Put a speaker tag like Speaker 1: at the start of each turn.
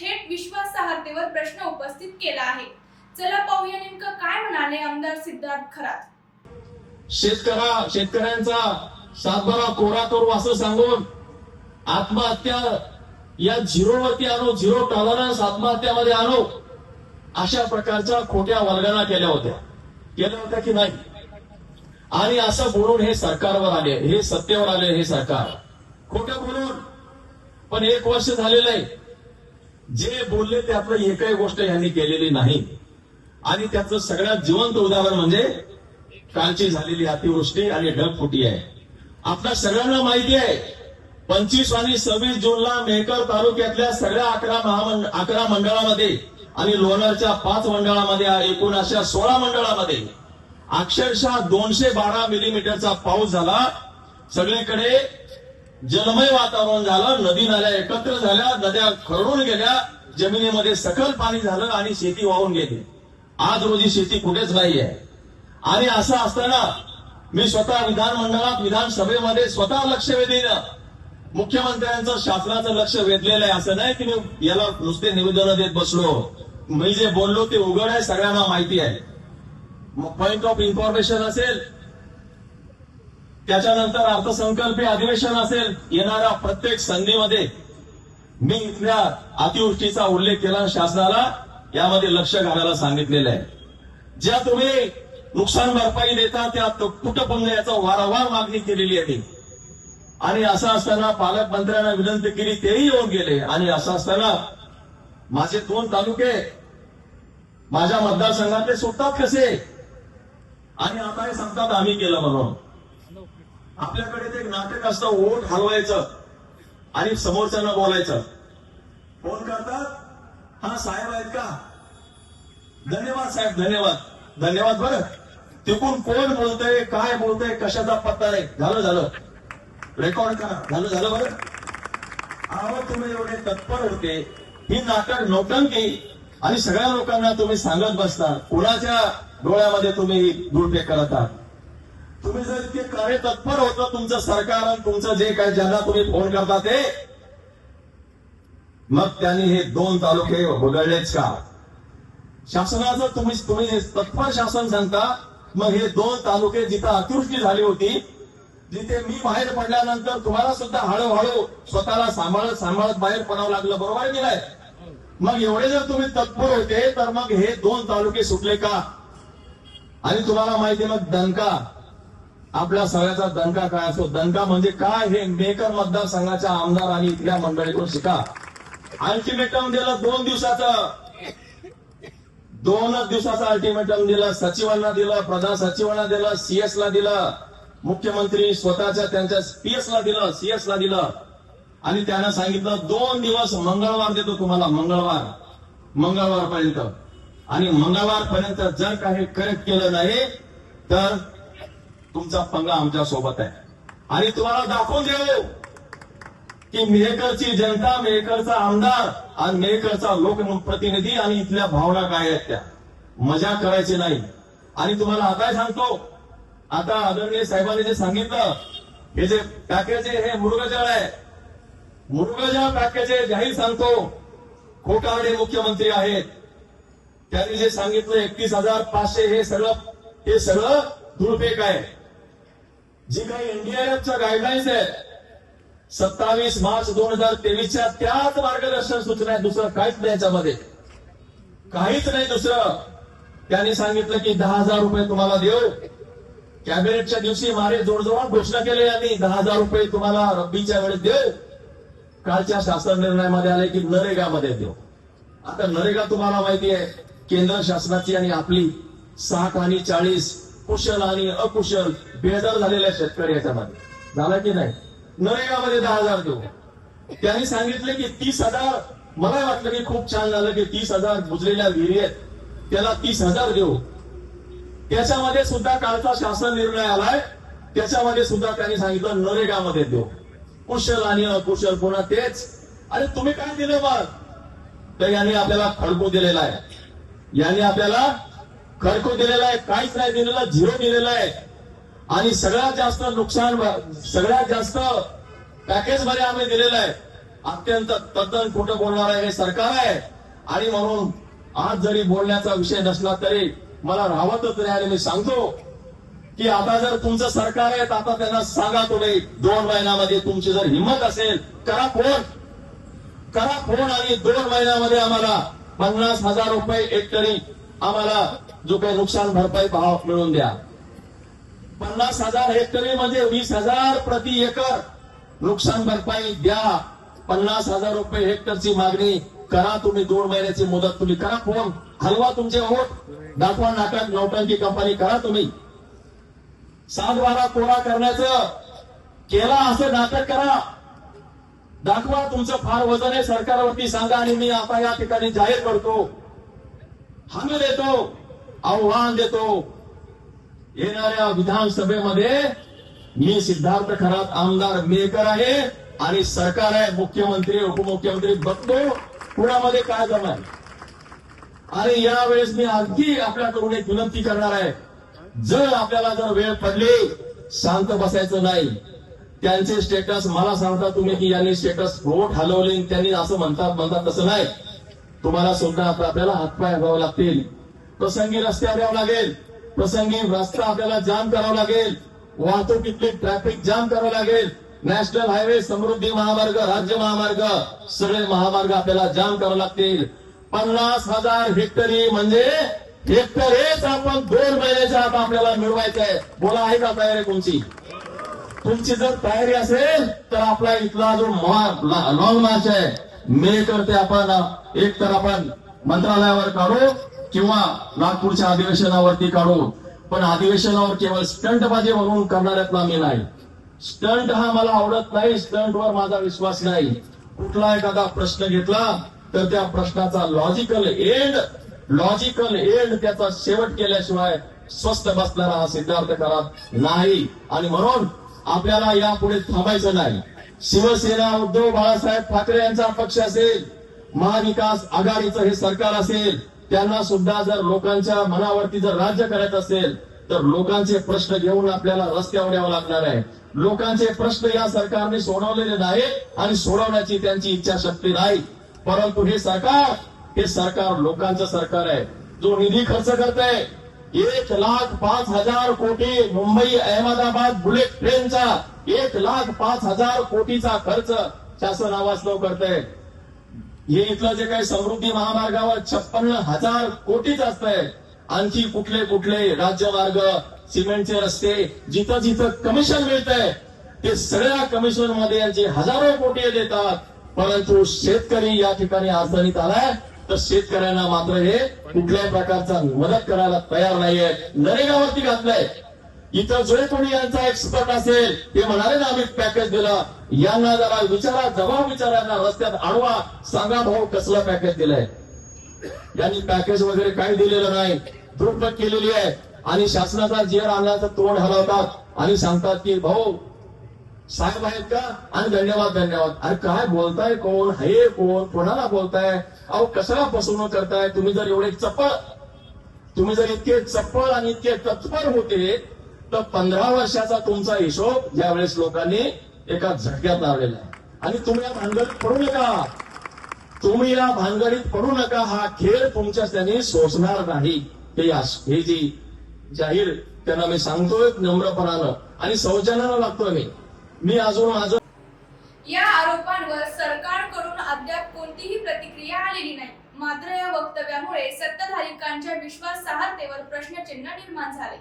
Speaker 1: थेट विश्वासार्हतेवर प्रश्न उपस्थित केला आहे. चला पाहूया नेमकं काय म्हणाले आमदार सिद्धार्थ खरात.
Speaker 2: शेतकरा शेतकऱ्यांचा सातबारा कोरा करू असं सांगून आत्महत्या या झिरोवरती आणू झिरो टॉलरन्स आत्महत्यामध्ये आणू अशा प्रकारच्या खोट्या वर्गाना केल्या होत्या. केल्या होत्या की नाही? आणि असं बोलून हे सरकारवर आले हे सत्तेवर आले हे सरकार. खोटं बोलून. पण एक वर्ष झालेलं आहे. जे बोलले त्यातलं एकही गोष्ट यांनी केलेली नाही. आणि त्याचं सगळ्यात जिवंत उदाहरण म्हणजे कालची झालेली अतिवृष्टी आणि ढगफुटी आहे. आपल्या सगळ्यांना माहिती आहे पंचवीस आणि सव्वीस जूनला मेहकर तालुक्यातल्या सगळ्या अकरा महामंड अकरा मंडळामध्ये आणि लोणारच्या पाच मंडळामध्ये एकूण अशा सोळा मंडळामध्ये अक्षरशः दोनशे बारा मिलीमीटरचा पाऊस झाला. सगळीकडे जलमय वातावरण झालं नदी नाल्या एकत्र झाल्या नद्या खरडून गेल्या जमिनीमध्ये सकल पाणी झालं आणि शेती वाहून गेली. आज रोजी शेती कुठेच नाही आहे आणि असं असताना मी स्वतः विधानमंडळात विधानसभेमध्ये स्वतः लक्ष वेधीन मुख्यमंत्र्यांचं शासनाचं लक्ष वेधलेलं आहे. असं नाही की मी याला नुसते निवेदन देत बसलो. मी जे बोललो ते उघड आहे सगळ्यांना माहिती आहे. पॉइंट ऑफ इन्फॉर्मेशन असेल त्याच्यानंतर अर्थसंकल्पीय अधिवेशन असेल येणाऱ्या प्रत्येक संधीमध्ये. मी इथल्या अतिवृष्टीचा उल्लेख केला शासनाला यामध्ये लक्ष घालायला सांगितलेलं आहे. ज्या तुम्ही नुकसान भरपाई देता त्या तुटपुंज याचा वारंवार मागणी केलेली आहे. आणि असं असताना पालकमंत्र्यांना विनंती केली तेही येऊन गेले. आणि असं असताना माझे दोन तालुके माझ्या मतदारसंघातले सुटतात कसे आणि आता हे सांगतात आम्ही केलं म्हणून. आपल्याकडे ते नाटक असतं ओठ हलवायचं आणि समोरच्यांना बोलायचं. फोन करतात हा साहेब आहेत का? धन्यवाद साहेब धन्यवाद. धन्यवाद बरं. तिकून कोण बोलतंय काय बोलतंय कशाचा पत्ता नाही. झालं झालं. रेकॉर्ड करा. झालं झालं बरं. अहो तुम्ही एवढे तत्पर होते. ही नाटक नौटंकी आणि सगळ्या लोकांना तुम्ही सांगत बसता. कुणाच्या डोळ्यामध्ये तुम्ही दुर्पे करत आहात? जर इतके कार्य तत्पर होतं तुमचं सरकार आणि तुमचं जे काय ज्यांना तुम्ही फोन करता ते. मग त्यांनी हे दोन तालुके वगळलेच का? शासनाचं तुम्ही तुम्ही तत्पर शासन सांगता मग हे दोन तालुके जिथं अतिवृष्टी झाली होती जिथे मी बाहेर पडल्यानंतर तुम्हाला सुद्धा हळूहळू स्वतःला सांभाळत सांभाळत बाहेर पडावं लागलं बरोबर आहे की नाही? मग एवढे जर तुम्ही तत्पर होते तर मग हे दोन तालुके सुटले का? आणि तुम्हाला माहिती मग दणका. आपल्या सगळ्याचा दणका काय असतो दणका म्हणजे काय हे मेकर मतदारसंघाच्या आमदार आणि इथल्या मंडळीतून शिका. अल्टिमेटम दिलं दोन दिवसाचं. दोनच दिवसाचं अल्टिमेटम दिलं सचिवांना दिलं प्रधान सचिवांना दिलं सीएस ला दिलं मुख्यमंत्री स्वतःच्या त्यांच्या पीएस ला दिलं सीएस ला दिलं. आणि त्यानं सांगितलं दोन दिवस मंगळवार देतो तुम्हाला मंगळवार. मंगळवार पर्यंत आणि मंगळवार पर्यंत जर काही करेक्ट केलं नाही तर तुमचा पंगा आमच्यासोबत आहे. आणि तुम्हाला दाखवून देऊ की मेहकरची जनता मेहकरचा आमदार आणि मेहकरचा लोकप्रतिनिधी आणि इथल्या भावना काय आहेत त्या? मजा करायची नाही. आणि तुम्हाला आता सांगतो आता आदरणीय साहेबांनी जे सांगितलं हे जे पॅकेज आहे हे मृगजळ आहे. मृगजळ पॅकेज आहे जाहीर सांगतो. खोटारडे मुख्यमंत्री आहेत. त्यांनी जे सांगितलं एकतीस हजार पाचशे हे सगळं हे सगळं दुरुपयोग आहे. जी काही एनडीआरएफच्या गाईडलाईन्स आहेत सत्तावीस मार्च दोन हजार तेवीसच्या त्याच मार्गदर्शन सूचना आहेत दुसरं काहीच नाही याच्यामध्ये. काहीच नाही दुसरं. त्यांनी सांगितलं की दहा हजार रुपये तुम्हाला देऊ कॅबिनेटच्या दिवशी मारे जोडजोड घोषणा केली यांनी दहा हजार रुपये तुम्हाला रब्बीच्या वेळेस देऊ कालच्या शासन निर्णयामध्ये आले की नरेगामध्ये देऊ. आता नरेगा तुम्हाला माहिती आहे केंद्र शासनाची आणि आपली साठ आणि चाळीस कुशल आणि अकुशल बेदर झालेल्या शेतकरी याच्यामध्ये. झाला की नाही? नरेगामध्ये दहा हजार देऊ. त्यांनी सांगितले की तीस हजार मला वाटलं की खूप छान झालं की तीस हजार बुजलेल्या विहिरी आहेत. त्याला तीस हजार देऊ. त्याच्यामध्ये सुद्धा कालचा शासन निर्णय आलाय. त्याच्यामध्ये सुद्धा त्यांनी सांगितलं नरेगामध्ये देऊ. कुशल आणि अकुशल पुन्हा तेच. अरे तुम्ही काय दिलं मग तर यांनी आपल्याला खडकू दिलेला आहे. यांनी आपल्याला खरको दिलेला आहे काहीच नाही दिलेला झिरो दिलेला आहे. आणि सगळ्यात जास्त नुकसान सगळ्यात जास्त पॅकेजमध्ये आम्ही दिलेलं आहे. अत्यंत तद्दन खोटं बोलणार आहे हे सरकार आहे. आणि म्हणून आज जरी बोलण्याचा विषय नसला तरी मला राहतच नाही आणि मी सांगतो की आता जर तुमचं सरकार आहे तर आता त्यांना सांगा तुम्ही दोन महिन्यामध्ये तुमची जर हिंमत असेल करा फोन. करा फोन आणि दोन महिन्यामध्ये आम्हाला पन्नास हजार रुपये एक तरी आम्हाला जो काही नुकसान भरपाई भाव मिळवून द्या. पन्नास हजार हेक्टरी म्हणजे वीस हजार प्रति एकर नुकसान भरपाई द्या. पन्नास हजार रुपये हेक्टरची मागणी करा. तुम्ही दोन महिन्याची मुदत तुम्ही करा. फोन हलवा तुमचे वोट दाखवा नाटक नौटंकी कंपनी करा तुम्ही. सात बारा कोरा करण्याचं केला असं नाटक करा. दाखवा तुमचं फार वजन आहे. सरकारवरती सांगा आणि मी आता या ठिकाणी जाहीर करतो. हमी देतो आव्हान देतो येणाऱ्या विधानसभेमध्ये मी सिद्धार्थ खरात आमदार मेकर आहे आणि सरकार आहे मुख्यमंत्री उपमुख्यमंत्री बघतो कुणामध्ये काय जमाय आणि यावेळेस मी आणखी आपल्याकडून एक विनंती करणार आहे जर आपल्याला जर वेळ पडली शांत बसायचं नाही त्यांचे स्टेटस मला सांगता तुम्ही की यांनी स्टेटस वोट हलवले त्यांनी असं म्हणतात म्हणतात तसं नाही तुम्हाला सुद्धा आता आपल्याला हातपाय हवावे लागतील. प्रसंगी रस्ते यावं लागेल. प्रसंगी रस्ता आपल्याला जाम करावा लागेल. वाहतुकीतली ट्रॅफिक जाम करावं लागेल. नॅशनल हायवे समृद्धी महामार्ग राज्य महामार्ग सगळे महामार्ग आपल्याला जाम करावे लागतील. पन्नास हजार हेक्टरी म्हणजे हेक्टर हेच आपण दोन महिन्याच्या आत आपल्याला मिळवायचं आहे बोला आहे का तयारी तुमची? तुमची जर तयारी असेल तर आपला इथला जो लॉंग मार्च आहे मे करते आपण एक तर आपण मंत्रालयावर काढू किंवा नागपूरच्या अधिवेशनावरती काढू. पण अधिवेशनावर केवळ स्टंटबाजी म्हणून करणाऱ्यातला मी नाही. स्टंट हा मला आवडत नाही स्टंटवर माझा विश्वास नाही. कुठला एखादा प्रश्न घेतला तर त्या प्रश्नाचा लॉजिकल एंड लॉजिकल एंड त्याचा शेवट केल्याशिवाय स्वस्थ बसणारा हा सिद्धार्थ करत नाही. आणि म्हणून आपल्याला यापुढे थांबायचं नाही. शिवसेना उद्धव बाळासाहेब ठाकरे यांचा पक्ष असेल महाविकास आघाडीचं हे सरकार असेल त्यांना सुद्धा जर लोकांच्या मनावरती जर राज्य करायचं असेल तर लोकांचे प्रश्न घेऊन आपल्याला रस्त्यावर यावं लागणार आहे. लोकांचे प्रश्न या सरकारने सोडवलेले नाहीत आणि सोडवण्याची त्यांची इच्छाशक्ती नाही. परंतु हे सरकार हे सरकार लोकांचं सरकार आहे. जो निधी खर्च करत आहे एक लाख पाच हजार कोटी मुंबई अहमदाबाद बुलेट ट्रेनचा एक लाख पाच हजार कोटीचा खर्च शासन आवाज करत आहे हे इथलं जे काही समृद्धी महामार्गावर छप्पन्न हजार कोटीच असतंय. आणखी कुठले कुठले राज्यमार्ग सिमेंटचे रस्ते जिथं जिथं कमिशन मिळतंय ते सगळ्या कमिशनमध्ये यांचे हजारो कोटी देतात. परंतु शेतकरी या ठिकाणी अडचणीत आलाय. तर शेतकऱ्यांना मात्र हे कुठल्याही प्रकारचा मदत करायला तयार नाहीये. नरेगावरती घातलंय. इतर जो कोणी यांचा एक्सपर्ट असेल ते म्हणाले ना आम्ही पॅकेज दिलं. यांना जरा विचारा जबाब विचारांना रस्त्यात आडवा. सांगा भाऊ कसलं पॅकेज दिलंय? यांनी पॅकेज वगैरे काही दिलेलं नाही. दुरुपयोग केलेली आहे. आणि शासनाचा जेर आणण्याचं तोंड हलवतात आणि सांगतात की भाऊ साहेब आहेत का? आणि धन्यवाद धन्यवाद. अरे काय बोलताय कोण? हे कोण? कोणाला बोलताय? अहो कशाला फसवणूक करताय? तुम्ही जर एवढे चपळ तुम्ही जर इतके चपळ आणि इतके तत्पर होते तर पंधरा वर्षाचा तुमचा हिशोब ज्यावेळेस लोकांनी एका झटक्यात लावलेला आहे. आणि तुम्ही या भानगडीत पडू नका. तुम्ही या भानगडीत पडू नका. हा खेळ तुमच्या त्यांनी सोसणार नाही. हे हे जी जाहीर त्यांना मी सांगतोय नम्रपणानं. आणि सौजन्यानं लागतोय मी. मी अजून माझं
Speaker 1: या आरोपांवर सरकार अद्याप कोणतीही प्रतिक्रिया आलेली नाही. मात्र या वक्तव्यामुळे सत्ताधारिकांच्या विश्वासार्हतेवर प्रश्नचिन्ह निर्माण झाले.